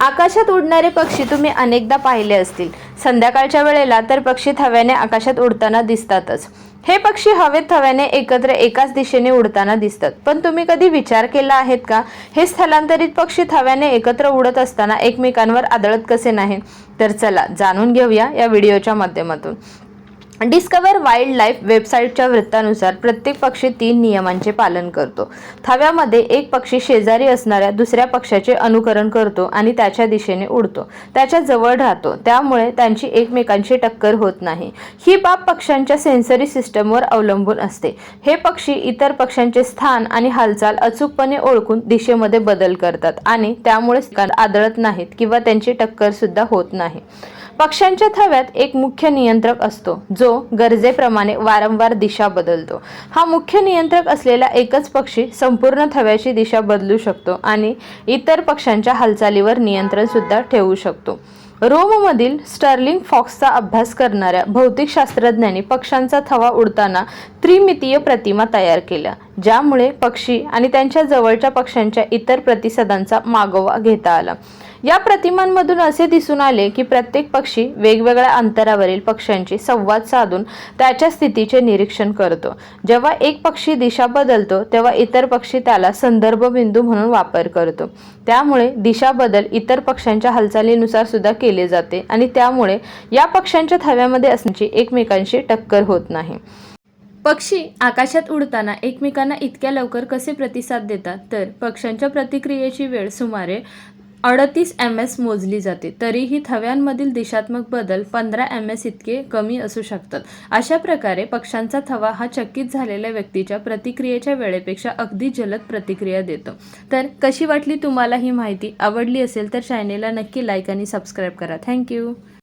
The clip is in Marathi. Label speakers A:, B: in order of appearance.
A: आकाशात उडणारे पक्षी तुम्ही अनेकदा पाहिले असतील. संध्याकाळच्या वेळेला तर पक्षी थव्याने आकाशात उडताना दिसतातच. हे पक्षी हवेत थव्याने एकत्र एकाच दिशेने उडताना दिसतात. पण तुम्ही कधी विचार केला आहेत का? हे स्थलांतरित पक्षी थव्याने एकत्र उडत असताना एकमेकांवर आदळत कसे नाही? तर चला जाणून घेऊया या व्हिडिओच्या माध्यमातून. डिस्कवर वाईल्ड लाईफ वेबसाईटच्या वृत्तानुसार प्रत्येक पक्षी तीन नियमांचे पालन करतो. थव्यामध्ये एक पक्षी शेजारी असणाऱ्या दुसऱ्या पक्षाचे अनुकरण करतो आणि त्याच्या दिशेने उडतो. त्याच्याजवळ राहतो. त्यामुळे त्यांची एकमेकांची टक्कर होत नाही. ही बाब पक्ष्यांच्या सेन्सरी सिस्टमवर अवलंबून असते. हे पक्षी इतर पक्ष्यांचे स्थान आणि हालचाल अचूकपणे ओळखून दिशेमध्ये बदल करतात आणि त्यामुळे आदळत नाहीत किंवा त्यांची टक्कर सुद्धा होत नाही. पक्ष्यांच्या थव्यात एक मुख्य नियंत्रक असतो जो गरजेप्रमाणे वारंवार दिशा बदलतो. हा मुख्य नियंत्रक असलेला एकच पक्षी संपूर्ण थव्याची दिशा बदलू शकतो आणि इतर पक्ष्यांच्या हालचालीवर नियंत्रण सुद्धा ठेवू शकतो. रोममधील स्टर्लिंग फॉक्सचा अभ्यास करणाऱ्या भौतिकशास्त्रज्ञांनी पक्ष्यांचा थवा उडताना त्रिमितीय प्रतिमा तयार केल्या. ज्यामुळे पक्षी आणि त्यांच्या जवळच्या पक्ष्यांच्या इतर प्रतिसादांचा मागोवा घेता आला. या प्रतिमांमधून असे दिसून आले की प्रत्येक पक्षी वेगवेगळ्या अंतरावरील पक्ष्यांशी संवाद साधून त्याच्या स्थितीचे निरीक्षण करतो. जेव्हा एक पक्षी दिशा बदलतो तेव्हा इतर पक्षी त्याला संदर्भ बिंदू म्हणून वापर करतो. त्यामुळे दिशा बदल इतर पक्ष्यांच्या हालचालीनुसार सुद्धा केले जाते आणि त्यामुळे या पक्ष्यांच्या थव्यामध्ये असण्याची एकमेकांशी टक्कर होत नाही. पक्षी आकाशात उडताना एकमेकांना इतक्या लवकर कसे प्रतिसाद देतात? तर पक्ष्यांच्या प्रतिक्रियेची वेळ सुमारे अडतीस एम एस मोजली जाते. तरीही थव्यांमधील दिशात्मक बदल पंधरा एम एस इतके कमी असू शकतात. अशा प्रकारे पक्ष्यांचा थवा हा चकित झालेल्या व्यक्तीच्या प्रतिक्रियेच्या वेळेपेक्षा अगदी जलद प्रतिक्रिया देतो. तर कशी वाटली तुम्हाला ही माहिती? आवडली असेल तर चॅनेलला नक्की लाईक आणि सबस्क्राईब करा. थँक्यू